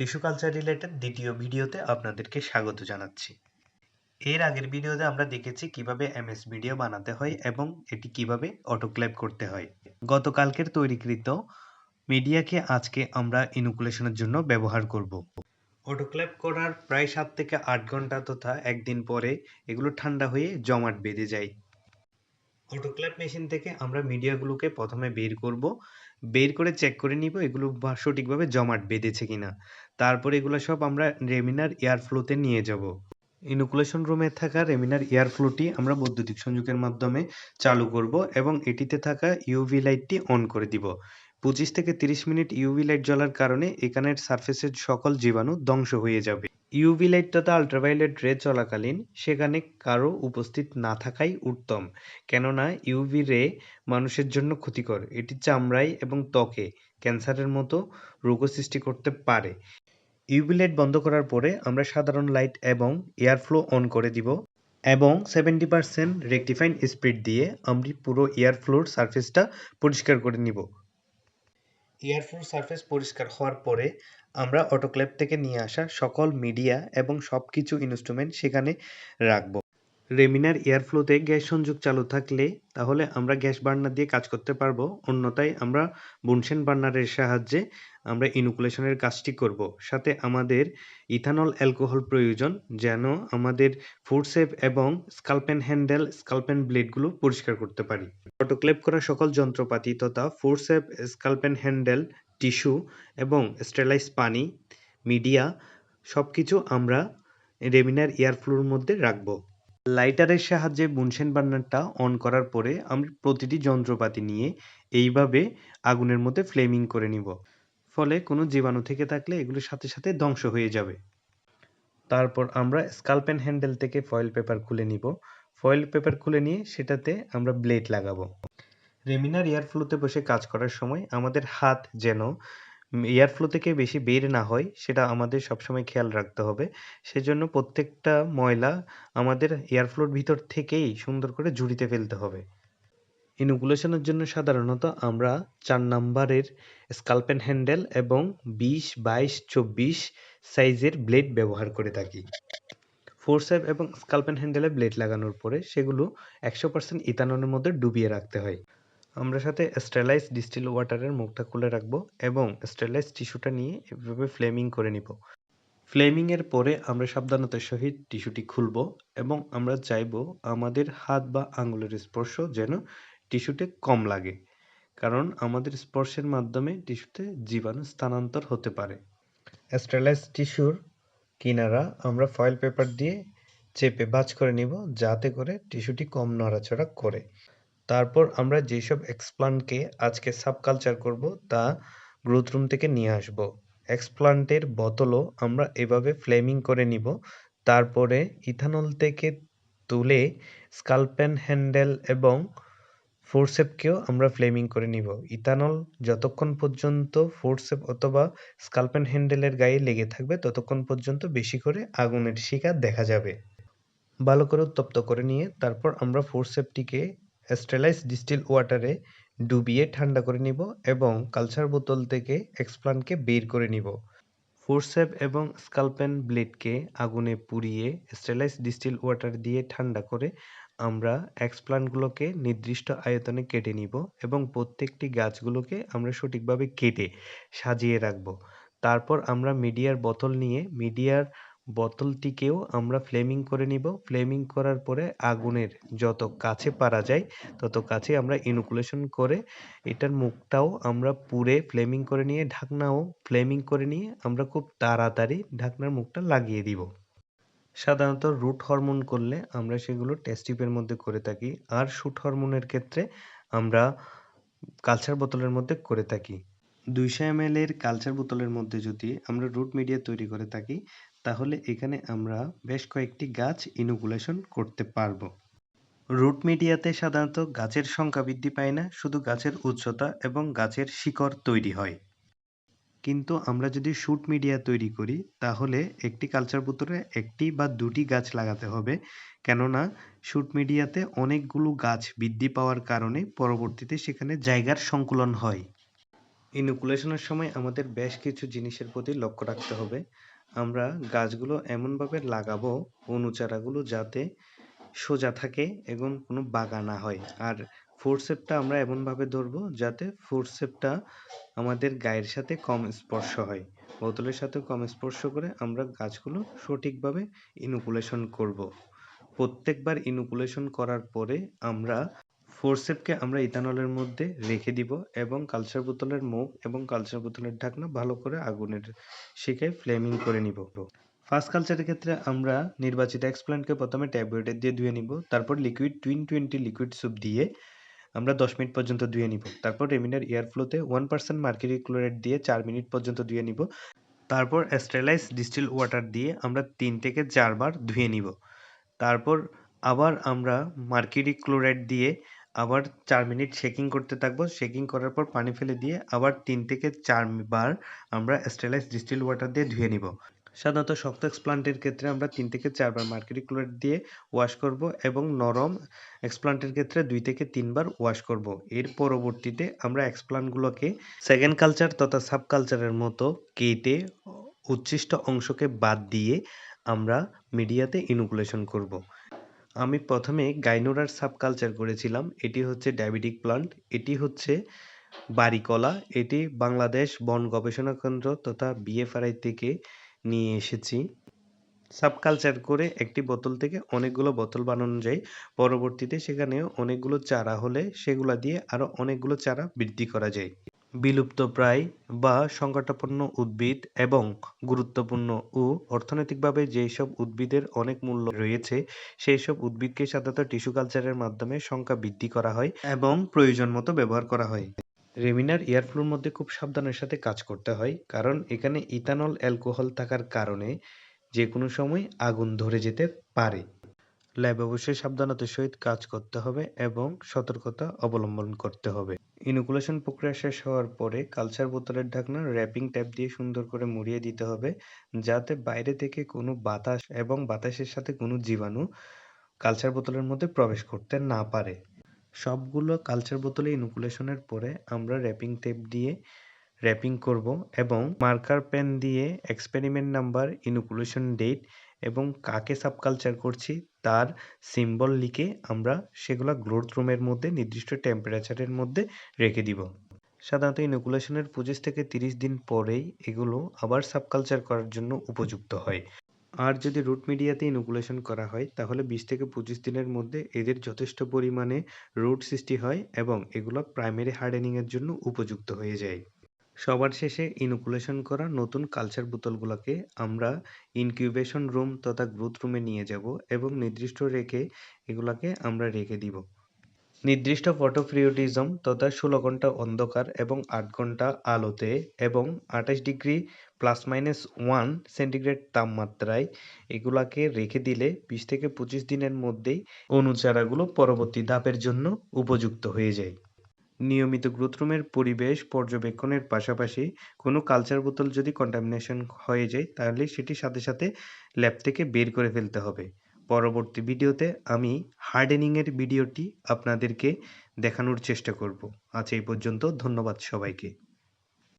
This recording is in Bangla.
টিস্যু কালচার রিলেটেড দ্বিতীয় ভিডিওতে আপনাদেরকে স্বাগত জানাচ্ছি। এর আগের ভিডিওতে আমরা দেখেছি কীভাবে এমএস ভিডিও বানাতে হয় এবং এটি কীভাবে অটোক্লেভ করতে হয়। গতকালকের তৈরিকৃত মিডিয়াকে আজকে আমরা ইনুকুলেশনের জন্য ব্যবহার করব। অটোক্লেভ করার প্রায় সাত থেকে আট ঘণ্টা তথা একদিন পরে এগুলো ঠান্ডা হয়ে জমাট বেঁধে যায়। অটোক্লেভ মেশিন থেকে আমরা মিডিয়াগুলোকে প্রথমে বের করব। বের করে চেক করে নিব এগুলো সঠিকভাবে জমাট বেঁধেছে কিনা। তারপরে এগুলো সব আমরা রেমিনার এয়ার ফ্লোতে নিয়ে যাব। ইনুকুলেশন রুমে থাকা রেমিনার এয়ার ফ্লোটি আমরা বৈদ্যুতিক সংযোগের মাধ্যমে চালু করব এবং এটিতে থাকা ইউভি লাইটটি অন করে দিব। পঁচিশ থেকে তিরিশ মিনিট ইউভি লাইট জ্বলার কারণে এখানের সার্ফেসের সকল জীবাণু ধ্বংস হয়ে যাবে। ইউভি লাইট তথা আল্ট্রাভায়োলেট রে চলাকালীন সেখানে কারও উপস্থিত না থাকাই উত্তম, কেননা ইউভি রে মানুষের জন্য ক্ষতিকর। এটি চামড়ায় এবং ত্বকে ক্যান্সারের মতো রোগও সৃষ্টি করতে পারে। ইউভি লাইট বন্ধ করার পরে আমরা সাধারণ লাইট এবং এয়ার ফ্লো অন করে দিব এবং সেভেন্টি পারসেন্ট রেকটিফাইন স্পিড দিয়ে আমরা পুরো এয়ার ফ্লোর সারফেসটা পরিষ্কার করে নিব। এয়ার ফ্লোর সারফেস পরিষ্কার হওয়ার পরে আমরা অটোক্ল্যাব থেকে নিয়ে আসা সকল মিডিয়া এবং সব কিছু ইনস্ট্রুমেন্ট সেখানে রাখব। রেমিনার এয়ার ফ্লোতে গ্যাস সংযোগ চালু থাকলে তাহলে আমরা গ্যাস বার্নার দিয়ে কাজ করতে পারব। অন্যথায় আমরা বুনসেন বার্নারের সাহায্যে আমরা ইনুকুলেশনের কাজটি করব। সাথে আমাদের ইথানল অ্যালকোহল প্রয়োজন যেন আমাদের ফুড সেফ এবং স্কালপেন হ্যান্ডেল স্কালপেন ব্লেডগুলো পরিষ্কার করতে পারি। অটোক্লেভ করা সকল যন্ত্রপাতি তথা food safe scalpel handle, tissue এবং স্টেলাইজ পানি, মিডিয়া সব কিছু আমরা রেমিনার এয়ার ফ্লোর মধ্যে রাখব। লাইটারের সাহায্যে বুনসেন বার্নারটা অন করার পরে আমি প্রতিটি যন্ত্রপাতি নিয়ে এইভাবে আগুনের মধ্যে ফ্লেমিং করে নিব। ফলে কোনো জীবাণু থেকে থাকলে এগুলোর সাথে সাথে ধ্বংস হয়ে যাবে। তারপর আমরা স্কালপেন হ্যান্ডেল থেকে ফয়েল পেপার খুলে নিব। ফয়েল পেপার খুলে নিয়ে সেটাতে আমরা ব্লেড লাগাবো। রেমিনার এয়ার ফ্লোতে বসে কাজ করার সময় আমাদের হাত যেন এয়ার ফ্লো থেকে বেশি বের না হয়, সেটা আমাদের সবসময় খেয়াল রাখতে হবে। সেজন্য প্রত্যেকটা ময়লা আমাদের এয়ার ফ্লোর ভিতর থেকেই সুন্দর করে ঝুড়িতে ফেলতে হবে। ইনুকুলেশনের জন্য সাধারণত আমরা চার নাম্বারের স্কালপেন হ্যান্ডেল এবং বিশ, বাইশ, চব্বিশ সাইজের ব্লেড ব্যবহার করে থাকি। ফোরসেপ এবং স্কালপেন হ্যান্ডেলে ব্লেড লাগানোর পরে সেগুলো একশো পার্সেন্ট ইথানলের মধ্যে ডুবিয়ে রাখতে হয়। আমরা সাথে স্টেলাইজ ডিস্টিল ওয়াটারের মুখটা খুলে রাখব এবং স্টেলাইজ টিস্যুটা নিয়ে এভাবে ফ্লেমিং করে নিব। ফ্লেমিংয়ের পরে আমরা সাবধানতার সহিত টিস্যুটি খুলব এবং আমরা চাইব আমাদের হাত বা আঙুলের স্পর্শ যেন টিস্যুতে কম লাগে, কারণ আমাদের স্পর্শের মাধ্যমে টিস্যুতে জীবাণু স্থানান্তর হতে পারে। স্টেলাইজ টিস্যুর কিনারা আমরা ফয়েল পেপার দিয়ে চেপে ভাঁজ করে নিব যাতে করে টিস্যুটি কম নড়াচড়া করে। তারপর আমরা যেসব এক্সপ্লান্টকে আজকে সাবকালচার করব, তা গ্রোথ রুম থেকে নিয়ে আসব। এক্সপ্লান্টের বোতলও আমরা এভাবে ফ্লেমিং করে নিব। তারপরে ইথানল থেকে তুলে স্কালপেন হ্যান্ডেল এবং ফোরসেপকেও আমরা ফ্লেমিং করে নিব। ইথানল যতক্ষণ পর্যন্ত ফোরসেপ অথবা স্কালপেন হ্যান্ডেলের গায়ে লেগে থাকবে, ততক্ষণ পর্যন্ত বেশি করে আগুনের শিকার দেখা যাবে। ভালো করে উত্তপ্ত করে নিয়ে তারপর আমরা ফোরসেপটিকে স্টেলাইজ ডিস্টিল ওয়াটারে ডুবিয়ে ঠান্ডা করে নিব এবং কালচার বোতল থেকে এক্সপ্লানকে বের করে নিব। ফোরসেপ এবং স্কালপেন ব্লেডকে আগুনে পুড়িয়ে স্টেলাইজ ডিস্টিল ওয়াটার দিয়ে ঠান্ডা করে আমরা এক্সপ্লান্টগুলোকে নির্দিষ্ট আয়তনে কেটে নিব এবং প্রত্যেকটি গাছগুলোকে আমরা সঠিকভাবে কেটে সাজিয়ে রাখব। তারপর আমরা মিডিয়ার বোতল নিয়ে মিডিয়ার বোতলটিকেও আমরা ফ্লেমিং করে নিব। ফ্লেমিং করার পরে আগুনের যত কাছে পারা যায়, তত কাছে আমরা ইনুকুলেশন করে এটার মুখটাও আমরা পুড়ে ফ্লেমিং করে নিয়ে, ঢাকনাও ফ্লেমিং করে নিয়ে আমরা খুব তাড়াতাড়ি ঢাকনার মুখটা লাগিয়ে দিব। সাধারণত রুট হরমোন করলে আমরা সেগুলো টেস্ট টিউবের মধ্যে করে থাকি। আর শুট হরমোনের ক্ষেত্রে আমরা কালচার বোতলের মধ্যে করে থাকি। দুইশো এম এর কালচার বোতলের মধ্যে যদি আমরা রুট মিডিয়া তৈরি করে থাকি তাহলে এখানে আমরা বেশ কয়েকটি গাছ ইনোকুলেশন করতে পারব। রুট মিডিয়াতে সাধারণত গাছের সংখ্যা বৃদ্ধি পায় না, শুধু গাছের উচ্চতা এবং গাছের শিকড় তৈরি হয়। কিন্তু আমরা যদি শুট মিডিয়া তৈরি করি, তাহলে একটি কালচার বোতলে একটি বা দুটি গাছ লাগাতে হবে। কেননা শুট মিডিয়াতে অনেকগুলো গাছ বৃদ্ধি পাওয়ার কারণে পরবর্তীতে সেখানে জায়গার সংকুলন হয়। ইনোকুলেশনের সময় আমাদের বেশ কিছু জিনিসের প্রতি লক্ষ্য রাখতে হবে। আমরা গাছগুলো এমনভাবে লাগাবো অনুচারাগুলো যাতে সোজা থাকে এবং কোনো বাঁকা না হয় আর ফোরসেপটা আমরা এমনভাবে ধরবো যাতে ফোরসেপটা আমাদের গায়ের সাথে কম স্পর্শ হয় বোতলের সাথে কম স্পর্শ করে আমরা গাছগুলো সঠিকভাবে ইনোকুলেশন করব। প্রত্যেকবার ইনোকুলেশন করার পরে আমরা ফোরসেপকে আমরা ইথানলের মধ্যে রেখে দিব এবং কালচার বোতলের মুখ এবং কালচার বোতলের ঢাকনা ভালো করে আগুনের শিখায় ফ্লেমিং করে নিব। ফার্স্ট কালচারের ক্ষেত্রে আমরা নির্বাচিত এক্সপ্ল্যান্টকে প্রথমে ট্যাবলেটের দিয়ে ধুয়ে নিব, তারপর liquid tween twenty liquid soap দিয়ে আমরা দশ মিনিট পর্যন্ত ধুয়ে নিব। তারপর রেমিনার এয়ারফ্লোতে ওয়ান পার্সেন্ট মার্কিরি ক্লোরাইড দিয়ে চার মিনিট পর্যন্ত ধুয়ে নিব। তারপর স্টেলাইজ ডিস্টিল ওয়াটার দিয়ে আমরা তিন থেকে চারবার ধুয়ে নিব। তারপর আবার আমরা মার্কিরি ক্লোরাইড দিয়ে আবার চার মিনিট শেকিং করতে থাকব। শেকিং করার পর পানি ফেলে দিয়ে আবার তিন থেকে চারবার আমরা স্টেলাইজ ডিস্টিল ওয়াটার দিয়ে ধুয়ে নিব। সাধারণত শক্ত এক্সপ্লান্টের ক্ষেত্রে আমরা তিন থেকে চারবার মার্কেরি ক্লোরাইড দিয়ে ওয়াশ করব এবং নরম এক্সপ্লান্টের ক্ষেত্রে দুই থেকে তিনবার ওয়াশ করব। এর পরবর্তীতে আমরা এক্সপ্লান্টগুলোকে সেকেন্ড কালচার তথা সাব কালচারের মতো কেটে উচ্ছিষ্ট অংশকে বাদ দিয়ে আমরা মিডিয়াতে ইনুকুলেশন করব। আমি প্রথমে গাইনোরার সাব কালচার করেছিলাম। এটি হচ্ছে ডায়াবেটিক প্লান্ট এটি হচ্ছে বাড়িকলা এটি বাংলাদেশ বন গবেষণা কেন্দ্র তথা বিএফআরআই থেকে নিয়ে এসেছি। সাবকালচার করে একটি বোতল থেকে অনেকগুলো বোতল বানানো যায়। পরবর্তীতে সেখানে অনেকগুলো চারা হলে সেগুলা দিয়ে আরও অনেকগুলো চারা বৃদ্ধি করা যায়। বিলুপ্ত প্রায় বা সংকটাপন্ন উদ্ভিদ এবং গুরুত্বপূর্ণ ও অর্থনৈতিকভাবে যেসব উদ্ভিদের অনেক মূল্য রয়েছে সেই সব উদ্ভিদকে সাধারণত টিস্যু কালচারের মাধ্যমে সংখ্যা বৃদ্ধি করা হয় এবং প্রয়োজন মতো ব্যবহার করা হয়। রেমিনার এয়ারফ্লোর মধ্যে খুব সাবধানের সাথে কাজ করতে হয়, কারণ এখানে ইথানল অ্যালকোহল থাকার কারণে যে কোনো সময় আগুন ধরে যেতে পারে। ল্যাব অবশ্যই সাবধানতার সহিত কাজ করতে হবে এবং সতর্কতা অবলম্বন করতে হবে। ইনোকুলেশন প্রক্রিয়া শেষ হওয়ার পরে কালচার বোতলের ঢাকনা র্যাপিং ট্যাপ দিয়ে সুন্দর করে মুড়িয়ে দিতে হবে, যাতে বাইরে থেকে কোনো বাতাস এবং বাতাসের সাথে কোনো জীবাণু কালচার বোতলের মধ্যে প্রবেশ করতে না পারে। সবগুলো কালচার বোতলে ইনোকুলেশনের পরে আমরা র্যাপিং টেপ দিয়ে র্যাপিং করব এবং মার্কার পেন দিয়ে এক্সপেরিমেন্ট নাম্বার ইনোকুলেশন ডেট এবং কাকে সাবকালচার করছি তার সিম্বল লিখে আমরা সেগুলো গ্রোথ রুমের মধ্যে, নির্দিষ্ট টেম্পারেচারের মধ্যে রেখে দিব। সাধারণত ইনোকুলেশনের পঁচিশ থেকে তিরিশ দিন পরেই এগুলো আবার সাবকালচার করার জন্য উপযুক্ত হয়। আর যদি রুট মিডিয়াতে ইনোকুলেশন করা হয়, তাহলে বিশ থেকে পঁচিশ দিনের মধ্যে এদের যথেষ্ট পরিমাণে রুট সৃষ্টি হয় এবং এগুলো প্রাইমারি হার্ডেনিংয়ের জন্য উপযুক্ত হয়ে যায়। সবার শেষে ইনোকুলেশন করা নতুন কালচার বোতলগুলোকে আমরা ইনকিউবেশন রুম তথা গ্রোথ রুমে নিয়ে যাব এবং নির্দিষ্ট রেখে এগুলাকে আমরা রেখে দিব। নির্দিষ্ট ফটোফ্রিওটিজম তথা ষোলো ঘণ্টা অন্ধকার এবং আট ঘণ্টা আলোতে এবং আঠাশ degree plus minus one centigrade তাপমাত্রায় এগুলাকে রেখে দিলে বিশ থেকে পঁচিশ দিনের মধ্যেই অনুচারাগুলো পরবর্তী ধাপের জন্য উপযুক্ত হয়ে যায়। নিয়মিত গ্রোথ রুমের পরিবেশ পর্যবেক্ষণের পাশাপাশি কোনো কালচার বোতল যদি কন্টামিনেশন হয়ে যায়, তাহলে সেটি সাথে সাথে ল্যাব থেকে বের করে ফেলতে হবে। পরবর্তী ভিডিওতে আমি হার্ডেনিংয়ের ভিডিওটি আপনাদেরকে দেখানোর চেষ্টা করব। আজ এই পর্যন্ত, ধন্যবাদ সবাইকে।